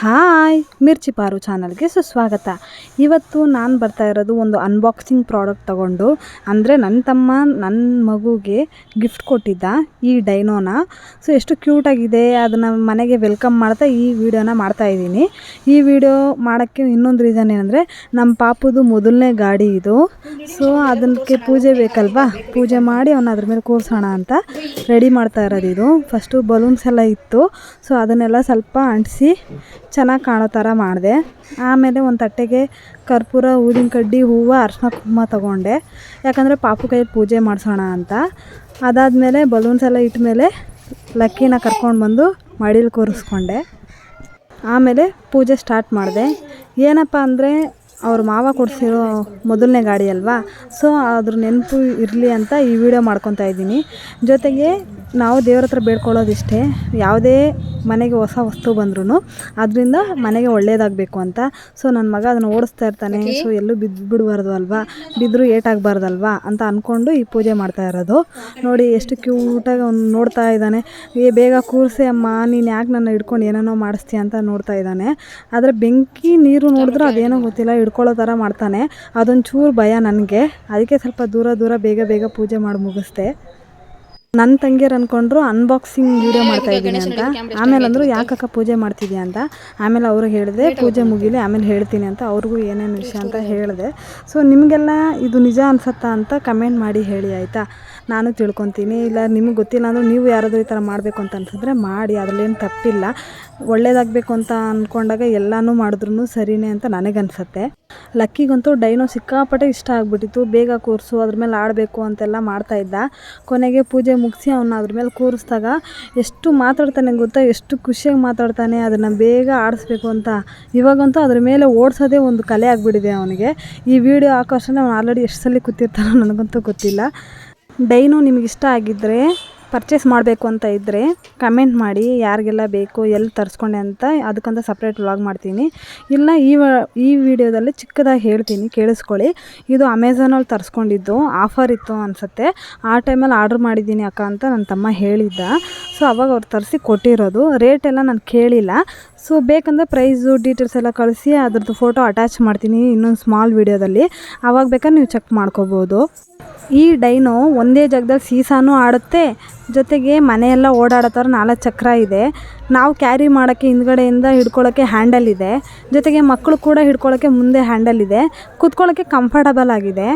Hi, ಮಿರ್ಚಿ ಪಾರು ಚಾನಲ್ಗೆ ಸುಸ್ವಾಗತ. ಇವತ್ತು ನಾನು ಬರ್ತಾ ಇರೋದು ಒಂದು ಅನ್ಬಾಕ್ಸಿಂಗ್ ಪ್ರಾಡಕ್ಟ್ ತಗೊಂಡು, ಅಂದರೆ ನನ್ನ ತಮ್ಮ ನನ್ನ ಮಗುಗೆ ಗಿಫ್ಟ್ ಕೊಟ್ಟಿದ್ದ ಈ ಡೈನೋನ ಸೊ ಎಷ್ಟು ಕ್ಯೂಟಾಗಿದೆ, ಅದನ್ನು ಮನೆಗೆ ವೆಲ್ಕಮ್ ಮಾಡ್ತಾ ಈ ವಿಡಿಯೋನ ಮಾಡ್ತಾ ಇದ್ದೀನಿ. ಈ ವಿಡಿಯೋ ಮಾಡೋಕ್ಕೆ ಇನ್ನೊಂದು ರೀಸನ್ ಏನಂದರೆ ನಮ್ಮ ಪಾಪುದು ಮೊದಲನೇ ಗಾಡಿ ಇದು. ಸೊ ಅದಕ್ಕೆ ಪೂಜೆ ಬೇಕಲ್ವಾ? ಪೂಜೆ ಮಾಡಿ ಅವನ್ನ ಅದ್ರ ಮೇಲೆ ಕೂರಿಸೋಣ ಅಂತ ರೆಡಿ ಮಾಡ್ತಾ ಇರೋದು ಇದು. ಫಸ್ಟು ಬಲೂನ್ಸ್ ಎಲ್ಲ ಇತ್ತು. ಸೊ ಅದನ್ನೆಲ್ಲ ಸ್ವಲ್ಪ ಅಂಟಿಸಿ ಚೆನ್ನಾಗಿ ಕಾಣೋ ಥರ ಮಾಡಿದೆ. ಆಮೇಲೆ ಒಂದು ತಟ್ಟೆಗೆ ಕರ್ಪೂರ, ಊದಿನ ಕಡ್ಡಿ, ಹೂವು ಅರ್ಶಿನ ಕುಂಕುಮ ತೊಗೊಂಡೆ. ಯಾಕಂದರೆ ಪಾಪು ಕೈಯಲ್ಲಿ ಪೂಜೆ ಮಾಡಿಸೋಣ ಅಂತ. ಅದಾದಮೇಲೆ ಬಲೂನ್ಸ್ ಎಲ್ಲ ಇಟ್ಟ ಮೇಲೆ ಲಕ್ಕಿನ ಕರ್ಕೊಂಡು ಬಂದು ಮಡಿಲು ಕೂರಿಸ್ಕೊಂಡೆ. ಆಮೇಲೆ ಪೂಜೆ ಸ್ಟಾರ್ಟ್ ಮಾಡಿದೆ. ಏನಪ್ಪ ಅಂದರೆ ಅವ್ರ ಮಾವ ಕೊಡಿಸಿರೋ ಮೊದಲನೇ ಗಾಡಿ ಅಲ್ವಾ? ಸೊ ಅದ್ರ ನೆನಪು ಇರಲಿ ಅಂತ ಈ ವಿಡಿಯೋ ಮಾಡ್ಕೊತಾ ಇದ್ದೀನಿ. ಜೊತೆಗೆ ನಾವು ದೇವ್ರ ಹತ್ರ ಬೇಡ್ಕೊಳ್ಳೋದಿಷ್ಟೇ. ಯಾವುದೇ ಮನೆಗೆ ಹೊಸ ವಸ್ತು ಬಂದ್ರೂ ಅದರಿಂದ ಮನೆಗೆ ಒಳ್ಳೇದಾಗಬೇಕು ಅಂತ. ಸೊ ನನ್ನ ಮಗ ಅದನ್ನು ಓಡಿಸ್ತಾ ಇರ್ತಾನೆ. ಸೊ ಎಲ್ಲೂ ಬಿದ್ದು ಬಿಡಬಾರ್ದು ಅಲ್ವಾ? ಬಿದ್ದರೂ ಏಟಾಗಬಾರ್ದಲ್ವಾ ಅಂತ ಅಂದ್ಕೊಂಡು ಈ ಪೂಜೆ ಮಾಡ್ತಾ ಇರೋದು. ನೋಡಿ ಎಷ್ಟು ಕ್ಯೂಟಾಗಿ ಅವ್ನು ನೋಡ್ತಾ ಇದ್ದಾನೆ. ಏ ಬೇಗ ಕೂರಿಸಿ ಅಮ್ಮ ನೀನು ಯಾಕೆ ನನ್ನ ಹಿಡ್ಕೊಂಡು ಏನೇನೋ ಮಾಡಿಸ್ತೀಯ ಅಂತ ನೋಡ್ತಾ ಇದ್ದಾನೆ. ಆದರೆ ಬೆಂಕಿ ನೀರು ನೋಡಿದ್ರೆ ಅದೇನೋ ಗೊತ್ತಿಲ್ಲ ಹಿಡ್ಕೊಳ್ಳೋ ಥರ ಮಾಡ್ತಾನೆ. ಅದೊಂದು ಚೂರು ಭಯ ನನಗೆ. ಅದಕ್ಕೆ ಸ್ವಲ್ಪ ದೂರ ದೂರ ಬೇಗ ಬೇಗ ಪೂಜೆ ಮಾಡಿ ಮುಗಿಸ್ದೆ. ನನ್ನ ತಂಗಿಯರು ಅನ್ಕೊಂಡ್ರು ಅನ್ಬಾಕ್ಸಿಂಗ್ ವಿಡಿಯೋ ಮಾಡ್ತಾ ಇದ್ದೀನಿ ಅಂತ. ಆಮೇಲೆ ಅಂದರು ಯಾಕಕ್ಕ ಪೂಜೆ ಮಾಡ್ತಿದ್ಯಾ ಅಂತ. ಆಮೇಲೆ ಅವ್ರಿಗೆ ಹೇಳಿದೆ ಪೂಜೆ ಮುಗಿಲಿ ಆಮೇಲೆ ಹೇಳ್ತೀನಿ ಅಂತ ಅವ್ರಿಗೂ ಏನೇನು ವಿಷಯ ಅಂತ ಹೇಳಿದೆ. ಸೊ ನಿಮಗೆಲ್ಲ ಇದು ನಿಜ ಅನ್ಸತ್ತಾ ಅಂತ ಕಮೆಂಟ್ ಮಾಡಿ ಹೇಳಿ ಆಯಿತಾ? ನಾನು ತಿಳ್ಕೊತೀನಿ. ಇಲ್ಲ ನಿಮಗೆ ಗೊತ್ತಿಲ್ಲ ಅಂದರೂ ನೀವು ಯಾರಾದರೂ ಈ ಥರ ಮಾಡಬೇಕು ಅಂತ ಅನ್ಸಿದ್ರೆ ಮಾಡಿ ಅದರಲ್ಲೇನು ತಪ್ಪಿಲ್ಲ. ಒಳ್ಳೇದಾಗಬೇಕು ಅಂತ ಅಂದ್ಕೊಂಡಾಗ ಎಲ್ಲನೂ ಮಾಡಿದ್ರು ಸರಿನೇ ಅಂತ ನನಗನ್ಸುತ್ತೆ ಲಕ್ಕಿಗಂತೂ ಡೈನೋ ಸಿಕ್ಕಾಪಟ್ಟೆ ಇಷ್ಟ ಆಗ್ಬಿಟ್ಟಿತ್ತು. ಬೇಗ ಕೂರಿಸು ಅದ್ರ ಮೇಲೆ ಆಡಬೇಕು ಅಂತೆಲ್ಲ ಮಾಡ್ತಾ ಇದ್ದ. ಕೊನೆಗೆ ಪೂಜೆ ಮುಗಿಸಿ ಅವನ್ನ ಅದ್ರ ಮೇಲೆ ಕೂರಿಸ್ದಾಗ ಎಷ್ಟು ಮಾತಾಡ್ತಾನೆ ಗೊತ್ತಾ? ಎಷ್ಟು ಖುಷಿಯಾಗಿ ಮಾತಾಡ್ತಾನೆ, ಅದನ್ನು ಬೇಗ ಆಡಿಸ್ಬೇಕು ಅಂತ. ಇವಾಗಂತೂ ಅದ್ರ ಮೇಲೆ ಓಡಿಸೋದೇ ಒಂದು ಕಲೆ ಆಗಿಬಿಟ್ಟಿದೆ ಅವನಿಗೆ. ಈ ವಿಡಿಯೋ ಹಾಕೋಷ್ಟೇ ಅವ್ನು ಆಲ್ರೆಡಿ ಎಷ್ಟು ಸಲ ಕೂತಿರ್ತಾನೋ ನನಗಂತೂ ಗೊತ್ತಿಲ್ಲ. ಡೈನು ನಿಮಗಿಷ್ಟ ಆಗಿದ್ದರೆ ಪರ್ಚೇಸ್ ಮಾಡಬೇಕು ಅಂತ ಇದ್ದರೆ ಕಮೆಂಟ್ ಮಾಡಿ ಯಾರಿಗೆಲ್ಲ ಬೇಕು, ಎಲ್ಲಿ ತರಿಸ್ಕೊಂಡೆ ಅಂತ ಅದಕ್ಕಂತ ಸಪ್ರೇಟ್ ವ್ಲಾಗ್ ಮಾಡ್ತೀನಿ. ಇಲ್ಲ ಈ ಈ ವಿಡಿಯೋದಲ್ಲಿ ಚಿಕ್ಕದಾಗಿ ಹೇಳ್ತೀನಿ, ಕೇಳಿಸ್ಕೊಳ್ಳಿ. ಇದು ಅಮೆಝಾನಲ್ಲಿ ತರಿಸ್ಕೊಂಡಿದ್ದು ಆಫರ್ ಇತ್ತು ಅನಿಸುತ್ತೆ. ಆ ಟೈಮಲ್ಲಿ ಆರ್ಡ್ರ್ ಮಾಡಿದ್ದೀನಿ ಅಕ್ಕ ಅಂತ ನನ್ನ ತಮ್ಮ ಹೇಳಿದ್ದ. ಸೊ ಅವಾಗ ಅವ್ರು ತರಿಸಿ ಕೊಟ್ಟಿರೋದು. ರೇಟ್ ಎಲ್ಲ ನಾನು ಕೇಳಿಲ್ಲ. ಸೊ ಬೇಕಂದ್ರೆ ಪ್ರೈಸು ಡೀಟೇಲ್ಸ್ ಎಲ್ಲ ಕಳಿಸಿ ಅದ್ರದ್ದು ಫೋಟೋ ಅಟ್ಯಾಚ್ ಮಾಡ್ತೀನಿ ಇನ್ನೊಂದು ಸ್ಮಾಲ್ ವೀಡಿಯೋದಲ್ಲಿ ಆವಾಗ ಬೇಕಾದ್ರೆ ನೀವು ಚೆಕ್ ಮಾಡ್ಕೋಬೋದು. ಈ ಡೈನೋ ಒಂದೇ ಜಾಗದಲ್ಲಿ ಸೀಸಾನೂ ಆಡುತ್ತೆ. ಜೊತೆಗೆ ಮನೆಯೆಲ್ಲ ಓಡಾಡೋ ಥರ ನಾಲ್ಕು ಚಕ್ರ ಇದೆ. ನಾವು ಕ್ಯಾರಿ ಮಾಡೋಕ್ಕೆ ಹಿಂದ್ಗಡೆಯಿಂದ ಹಿಡ್ಕೊಳ್ಳೋಕ್ಕೆ ಹ್ಯಾಂಡಲ್ ಇದೆ. ಜೊತೆಗೆ ಮಕ್ಕಳು ಕೂಡ ಹಿಡ್ಕೊಳ್ಳೋಕ್ಕೆ ಮುಂದೆ ಹ್ಯಾಂಡಲ್ ಇದೆ. ಕೂತ್ಕೊಳ್ಳೋಕ್ಕೆ ಕಂಫರ್ಟಬಲ್ ಆಗಿದೆ.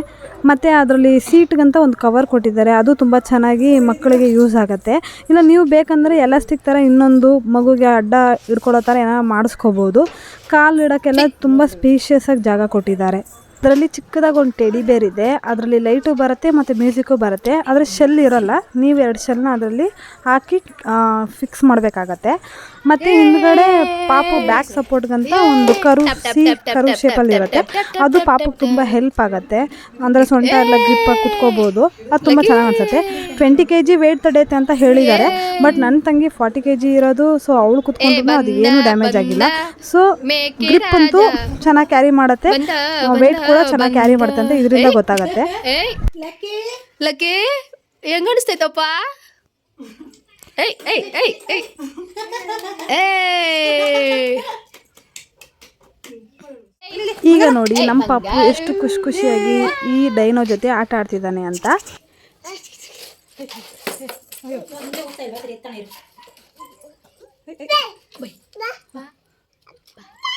ಮತ್ತು ಅದರಲ್ಲಿ ಸೀಟ್ಗಂತ ಒಂದು ಕವರ್ ಕೊಟ್ಟಿದ್ದಾರೆ. ಅದು ತುಂಬ ಚೆನ್ನಾಗಿ ಮಕ್ಕಳಿಗೆ ಯೂಸ್ ಆಗುತ್ತೆ. ಇಲ್ಲ ನೀವು ಬೇಕಂದರೆ ಎಲಾಸ್ಟಿಕ್ ಥರ ಇನ್ನೊಂದು ಮಗುಗೆ ಅಡ್ಡ ಇಡ್ಕೊಳ್ಳೋ ಥರ ಏನಾರು ಮಾಡಿಸ್ಕೋಬೋದು. ಕಾಲು ಇಡೋಕ್ಕೆಲ್ಲ ತುಂಬ ಸ್ಪೀಷಿಯಸ್ಸಾಗಿ ಜಾಗ ಕೊಟ್ಟಿದ್ದಾರೆ. ಅದರಲ್ಲಿ ಚಿಕ್ಕದಾಗಿ ಒಂದು ಟೆಡಿ ಬೇರ್ ಇದೆ. ಅದರಲ್ಲಿ ಲೈಟು ಬರುತ್ತೆ ಮತ್ತು ಮ್ಯೂಸಿಕ್ಕು ಬರುತ್ತೆ. ಆದರೆ ಶೆಲ್ ಇರೋಲ್ಲ. ನೀವು ಎರಡು ಶೆಲ್ನ ಅದರಲ್ಲಿ ಹಾಕಿ ಫಿಕ್ಸ್ ಮಾಡಬೇಕಾಗತ್ತೆ. ಮತ್ತು ಹಿಂದ್ಗಡೆ ಪಾಪು ಬ್ಯಾಕ್ ಸಪೋರ್ಟ್ಗಂತ ಒಂದು ಕರು ಸಿ ಕರು ಶೇಪಲ್ಲಿ ಇರುತ್ತೆ. ಅದು ಪಾಪಕ್ಕೆ ತುಂಬ ಹೆಲ್ಪ್ ಆಗುತ್ತೆ. ಅಂದರೆ ಸೊಂಟ ಎಲ್ಲ ಗ್ರಿಪ್ಪಾಗಿ ಕುತ್ಕೋಬೋದು. ಅದು ತುಂಬ ಚೆನ್ನಾಗಿ ಅನ್ಸುತ್ತೆ. ಟ್ವೆಂಟಿ ಕೆ ಜಿ ವೆಯ್ಟ್ ತಡೆಯುತ್ತೆ ಅಂತ ಹೇಳಿದ್ದಾರೆ. ಬಟ್ ನನ್ನ ತಂಗಿ ಫಾರ್ಟಿ ಕೆ ಜಿ ಇರೋದು ಸೊ ಅವಳು ಕುತ್ಕೊಂಡ್ರು ಅದು ಏನು ಡ್ಯಾಮೇಜ್ ಆಗಿಲ್ಲ. ಸೊ ಗ್ರಿಪ್ ಅಂತೂ ಚೆನ್ನಾಗಿ ಕ್ಯಾರಿ ಮಾಡುತ್ತೆ. ವೆಯ್ಟ್ ಕೂಡ ಚೆನ್ನಾಗಿ ಕ್ಯಾರಿ ಮಾಡುತ್ತೆ ಅಂತ ಇದರಿಂದ ಗೊತ್ತಾಗುತ್ತೆ. ಲಕ್ಕಿ ಹೆಂಗ್ ಅನಿಸ್ತೈತಪ್ಪ? ಏಯ್ ಏಯ್ ಏಯ್ ಏಯ್ ಏಯ್ ಈಗ ನೋಡಿ ನಮ್ಮ ಪಾಪು ಎಷ್ಟು ಖುಷಿ ಖುಷಿಯಾಗಿ ಈ ಡೈನೋ ಜೊತೆ ಆಟ ಆಡ್ತಿದ್ದಾನೆ ಅಂತ.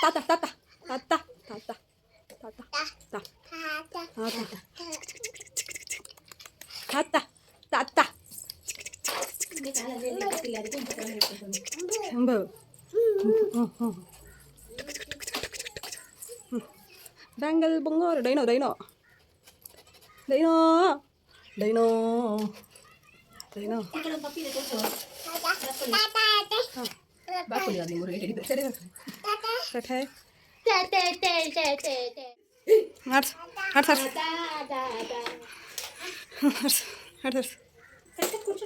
ತಾತ ತಾತ ತಾತ ತಾತ ತಾತ ತಾತ ತಾತ ಅಂಬು ಬ್ಯಾಂಗಲ್ ಬಂಗಾರ dino dino dino dino dino set high ಆಡ್ಸ್ ಆಡ್ಸ್ ಆಡ್ಸ್ ಆಡ್ಸ್ ಆಡ್ಸ್ ಡಿಸ್ಕಾ ಖುಷಿ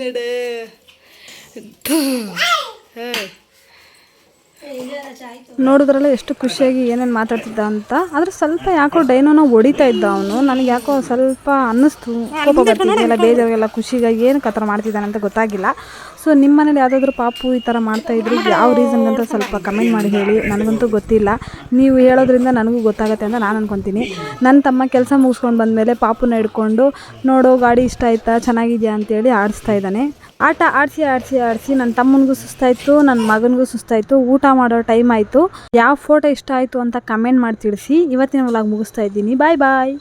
ನಡ ನೋಡಿದ್ರಲ್ಲ ಎಷ್ಟು ಖುಷಿಯಾಗಿ ಏನೇನು ಮಾತಾಡ್ತಿದ್ದ ಅಂತ. ಆದ್ರೆ ಸ್ವಲ್ಪ ಯಾಕೋ ಡೈನೋನ ಹೊಡಿತಾ ಇದ್ದ ಅವನು. ನನಗೆ ಯಾಕೋ ಸ್ವಲ್ಪ ಅನ್ನಿಸ್ತು. ಕೋಪ ಬರ್ತಿದ್ದೆಲ್ಲ ಬೇಜಾರಿಗೆಲ್ಲ ಖುಷಿಗಾಗಿ ಏನು ಕತರ ಮಾಡ್ತಿದ್ದಾನೆ ಅಂತ ಗೊತ್ತಾಗಿಲ್ಲ. ಸೊ ನಿಮ್ಮ ಮನೇಲಿ ಯಾವುದಾದ್ರೂ ಪಾಪು ಈ ಥರ ಮಾಡ್ತಾ ಇದ್ರು? ಯಾವ ರೀಸನ್ಗಂತ ಸ್ವಲ್ಪ ಕಮೆಂಟ್ ಮಾಡಿ ಹೇಳಿ. ನನಗಂತೂ ಗೊತ್ತಿಲ್ಲ. ನೀವು ಹೇಳೋದ್ರಿಂದ ನನಗೂ ಗೊತ್ತಾಗುತ್ತೆ ಅಂತ ನಾನು ಅನ್ಕೊತೀನಿ. ನನ್ನ ತಮ್ಮ ಕೆಲಸ ಮುಗಿಸ್ಕೊಂಡು ಬಂದಮೇಲೆ ಪಾಪುನ ಹಿಡ್ಕೊಂಡು, ನೋಡೋ ಗಾಡಿ ಇಷ್ಟ ಆಯ್ತಾ? ಚೆನ್ನಾಗಿದೆಯಾ ಅಂತೇಳಿ ಆಡಿಸ್ತಾ ಇದ್ದಾನೆ. ಆಟ ಆಡಿಸಿ ಆಡಿಸಿ ಆಡಿಸಿ ನನ್ನ ತಮ್ಮನಿಗೂ ಸುಸ್ತಾಯಿತು ನನ್ನ ಮಗನಿಗೂ ಸುಸ್ತಾಯಿತು, ಊಟ ಮಾಡೋ ಟೈಮ್ ಆಯಿತು. ಯಾವ ಫೋಟೋ ಇಷ್ಟ ಆಯಿತು ಅಂತ ಕಮೆಂಟ್ ಮಾಡಿ ತಿಳಿಸಿ. ಇವತ್ತಿನ ವ್ಲಾಗ್ ಮುಗಿಸ್ತಾ ಇದ್ದೀನಿ. ಬಾಯ್ ಬಾಯ್